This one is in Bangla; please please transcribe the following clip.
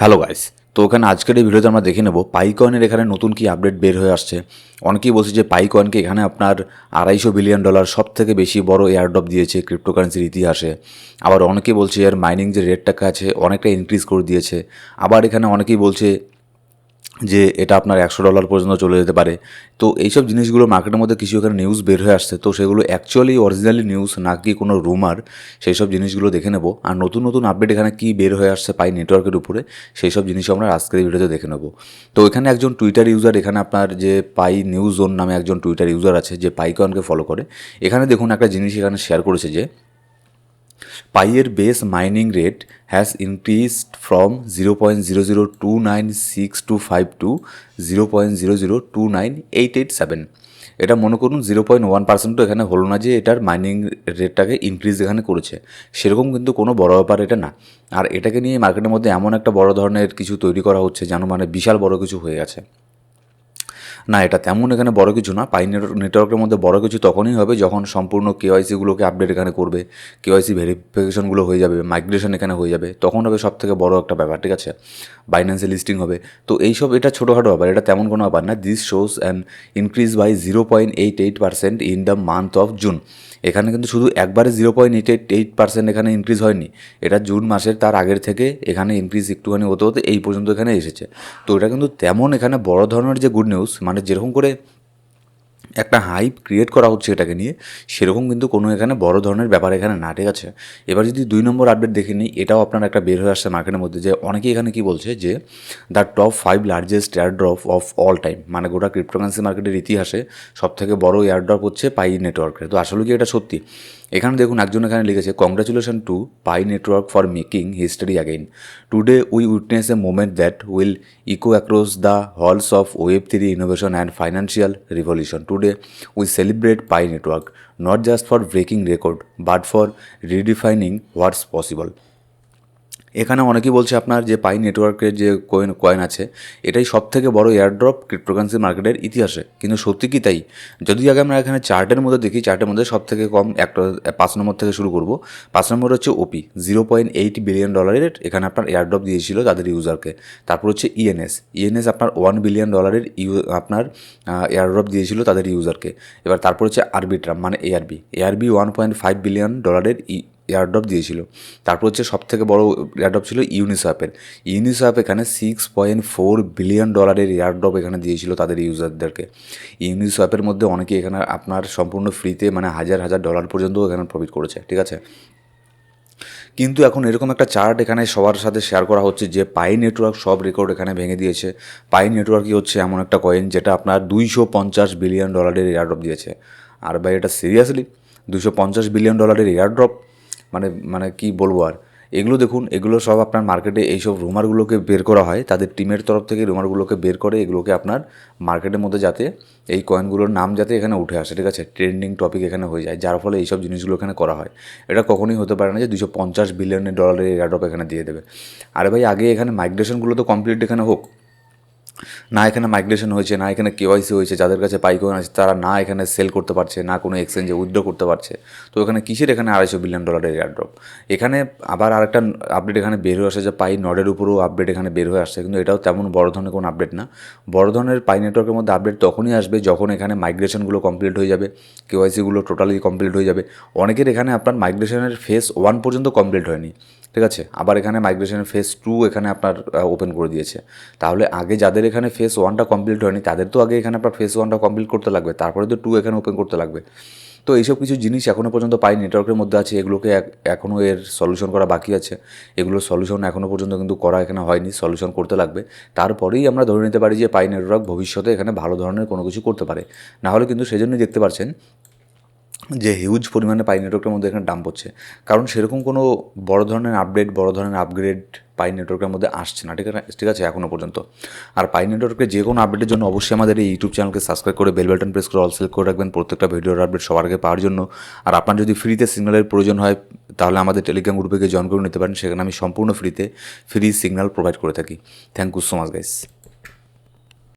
হ্যালো গাইস, তো ওখানে আজকের এই ভিডিওতে আমরা দেখে নেব পাইকয়েনের এখানে নতুন কি আপডেট বের হয়ে আসছে। অনেকেই বলছে যে পাইকয়েনকে এখানে আপনার আড়াইশো বিলিয়ন ডলার সব থেকে বেশি বড় এয়ারড্রপ দিয়েছে ক্রিপ্টোকারেন্সির ইতিহাসে। আবার অনেকেই বলছে এর মাইনিং যে রেটটাকে আছে অনেকটা ইনক্রিজ করে দিয়েছে। আবার এখানে অনেকেই বলছে যে এটা আপনার একশো ডলার পর্যন্ত চলে যেতে পারে। তো এইসব জিনিসগুলো মার্কেটের মধ্যে কিছু এখানে নিউজ বের হয়ে আসছে। তো সেগুলো অ্যাকচুয়ালি অরিজিনালি নিউজ নাকি কোনো রুমার সেই সব জিনিসগুলো দেখে নেব। আর নতুন নতুন আপডেট এখানে কী বের হয়ে আসছে পাই নেটওয়ার্কের উপরে সেই সব জিনিস আমরা আজকের ভিডিওতে দেখে নেব। তো এখানে একজন টুইটার ইউজার এখানে আপনার যে পাই নিউজ জোন নামে একজন টুইটার ইউজার আছে, যে পাইকনকে ফলো করে। এখানে দেখুন একটা জিনিস এখানে শেয়ার করেছে যে পাইয়ের base mining rate has increased from zero point zero zero two nine six two five two zero point zero zero two nine eight eight seven এটা মনে করুন জিরো পয়েন্ট ওয়ান পার্সেন্টও এখানে হলো না যে এটার মাইনিং রেটটাকে ইনক্রিজ এখানে করেছে। সেরকম কিন্তু কোনো বড় ব্যাপার এটা না। আর এটাকে নিয়ে মার্কেটের মধ্যে এমন একটা বড় ধরনের কিছু তৈরি করা হচ্ছে যেন মানে বিশাল বড় কিছু হয়ে গেছে। না, এটা তেমন এখানে বড় কিছু না। পাই নেটওয়ার্কের মধ্যে বড় কিছু তখনই হবে যখন সম্পূর্ণ কেওয়াইসিগুলোকে আপডেট এখানে করবে। কেওয়াইসি ভেরিফিকেশনগুলো হয়ে যাবে মাইগ্রেশন এখানে হয়ে যাবে। তখন হবে সব থেকে বড় একটা ব্যাপার, ঠিক আছে? বাইন্যান্সে লিস্টিং হবে। তো এইসব, এটা ছোটোখাটো ব্যাপার, এটা তেমন কোনো ব্যাপার না। This shows an increase by zero point eight eight percent in the month of June এখানে কিন্তু শুধু একবারে zero point eight eight eight percent এখানে ইনক্রিজ হয়নি। এটা জুন মাসের তার আগের থেকে এখানে ইনক্রিজ একটুখানি হতে হতে এই পর্যন্ত এখানে এসেছে। তো এটা কিন্তু তেমন এখানে বড় ধরনের যে গুড নিউজ মানে যেরকম করে একটা হাইপ ক্রিয়েট করা হচ্ছে এটাকে নিয়ে, সেরকম কিন্তু কোনো এখানে বড় ধরনের ব্যাপার এখানে না, ঠিক আছে? এবার যদি দুই নম্বর আপডেট দেখে নিই, এটাও আপনার একটা বের হয়ে আসছে মার্কেটের মধ্যে যে অনেকে এখানে কি বলছে যে the top five largest airdrop of all time মানে গোটা ক্রিপ্টোকারেন্সি মার্কেটের ইতিহাসে সব থেকে বড় এয়ারড্রপ হচ্ছে পাই নেটওয়ার্কের তো আসলে কি এটা সত্যি? এখানে দেখুন একজন এখানে লিখেছে congratulation to Pi network for making history again today we witness a moment that will echo across the halls of web three innovation and financial revolution today we celebrate Pi network not just for breaking record but for redefining what's possible এখানে অনেকেই বলছে আপনার যে পাই নেটওয়ার্কের যে কয়েন কয়েন আছে, এটাই সব থেকে বড় এয়ারড্রপ ক্রিপ্টোকারেন্সি মার্কেটের ইতিহাসে। কিন্তু সত্যি কি তাই? যদি আগে আমরা এখানে চার্টের মধ্যে দেখি, চার্টের মধ্যে সব থেকে কম একটা পাঁচ নম্বর থেকে শুরু করব। পাঁচ নম্বর হচ্ছে OP zero point eight billion ডলারের এখানে আপনার এয়ারড্রপ দিয়েছিল তাদের ইউজারকে তারপর হচ্ছে ইএনএস ইএনএস আপনার ওয়ান বিলিয়ন ডলারের ইউ, আপনার এয়ারড্রপ দিয়েছিল তাদের ইউজারকে এবার তারপর হচ্ছে আরবিট্রাম মানে ARB ARB one point five billion ডলারের এয়ারড্রপ দিয়েছিল। তারপর হচ্ছে সব থেকে বড় এয়ারড্রপ ছিল ইউনিসঅ্যাপের ইউনিসঅ্যাপ এখানে সিক্স পয়েন্ট ফোর বিলিয়ন ডলারের এয়ারড্রপ এখানে দিয়েছিল তাদের ইউজারদেরকে ইউনিসঅ্যাপের মধ্যে অনেকে এখানে আপনার সম্পূর্ণ ফ্রিতে মানে হাজার হাজার ডলার পর্যন্ত এখানে প্রফিট করেছে, ঠিক আছে? কিন্তু এখন এরকম একটা চার্ট এখানে সবার সাথে শেয়ার করা হচ্ছে যে পাই নেটওয়ার্ক সব রেকর্ড এখানে ভেঙে দিয়েছে। পাই নেটওয়ার্কই হচ্ছে এমন একটা কয়েন যেটা আপনার দুইশো পঞ্চাশ বিলিয়ন ডলারের এয়ারড্রপ দিয়েছে। আর ভাই এটা সিরিয়াসলি দুশো পঞ্চাশ বিলিয়ন ডলারের এয়ারড্রপ মানে মানে কি বলব আর? এগুলো দেখুন, এগুলো সব আপনার মার্কেটে এইসব রুমারগুলোকে বের করা হয়। তাদের টিমের তরফ থেকে রুমারগুলোকে বের করে এগুলোকে আপনার মার্কেটের মধ্যে যাতে এই কয়েনগুলোর নাম যাতে এখানে উঠে আসে। ঠিক আছে? ট্রেন্ডিং টপিক এখানে হয়ে যায়, যার ফলে এইসব জিনিসগুলো এখানে করা হয়। এটা কখনোই হতে পারে না যে দুশো পঞ্চাশ বিলিয়নের ডলারের এয়ারড্রপ এখানে দিয়ে দেবে। আরে ভাই, আগে এখানে মাইগ্রেশনগুলো তো কমপ্লিট এখানে হোক। না এখানে মাইগ্রেশন হয়েছে, না এখানে কেওয়াইসি হয়েছে, যাদের কাছে পাইকয়েন আছে তারা না এখানে সেল করতে পারছে, না কোনো এক্সচেঞ্জে উইথড্র করতে পারছে। তো এখানে কিসের এখানে আড়াইশো বিলিয়ন ডলারের এয়ারড্রপ এখানে আবার আরেকটা আপডেট এখানে বের হয়ে আসে যে পাই নডের উপরেও আপডেট এখানে বের হয়ে আসছে, কিন্তু এটাও তেমন বড় ধরনের কোনো আপডেট না। বড় ধরনের পাই নেটওয়ার্কের মধ্যে আপডেট তখনই আসবে যখন এখানে মাইগ্রেশনগুলো কমপ্লিট হয়ে যাবে কেওয়াইসিগুলো টোটালি কমপ্লিট হয়ে যাবে। অনেকের এখানে আপনার মাইগ্রেশনের ফেস ওয়ান পর্যন্ত কমপ্লিট হয়নি। ঠিক আছে? আবার এখানে মাইগ্রেশনের ফেস টু এখানে আপনার ওপেন করে দিয়েছে। তাহলে আগে যাদের এখানে ফেস ওয়ানটা কমপ্লিট হয়নি, তাদের তো আগে এখানে আপনার ফেস ওয়ানটা কমপ্লিট করতে লাগবে, তারপরে তো টু এখানে ওপেন করতে লাগবে। তো এইসব কিছু জিনিস এখনও পর্যন্ত পাই নেটওয়ার্কের মধ্যে আছে, এগুলোকে এখনও এর সলিউশন করা বাকি আছে। এগুলোর সলিউশন এখনও পর্যন্ত কিন্তু করা এখানে হয়নি সলিউশন করতে লাগবে। তারপরেই আমরা ধরে নিতে পারি যে পাই নেটওয়ার্ক ভবিষ্যতে এখানে ভালো ধরনের কোনো কিছু করতে পারে। না হলে কিন্তু সেজন্যই দেখতে পাচ্ছেন যে হিউজ পরিমাণে পাই নেটওয়ার্কের মধ্যে এখানে ডাম্প হচ্ছে। কারণ সেরকম কোনো বড় ধরনের আপডেট বড় ধরনের আপগ্রেড পাই নেটওয়ার্কের মধ্যে আসছে না, ঠিক আছে? ঠিক আছে এখনও পর্যন্ত। আর পাই নেটওয়ার্কের যে কোনো আপডেটের জন্য অবশ্যই আমাদের এই ইউটিউব চ্যানেলকে সাবস্ক্রাইব করে বেল বাটন প্রেস করে অল সিলেক্ট করে রাখবেন। প্রত্যেকটা ভিডিওর আপডেট সবার আগে পাওয়ার জন্য। আর আপনার যদি ফ্রিতে সিগন্যালের প্রয়োজন হয়, তাহলে আমাদের টেলিগ্রাম গ্রুপে গিয়ে জয়েন করে নিতে পারেন। সেখানে আমি সম্পূর্ণ ফ্রিতে ফ্রি সিগন্যাল প্রোভাইড করে থাকি। Thank you so much guys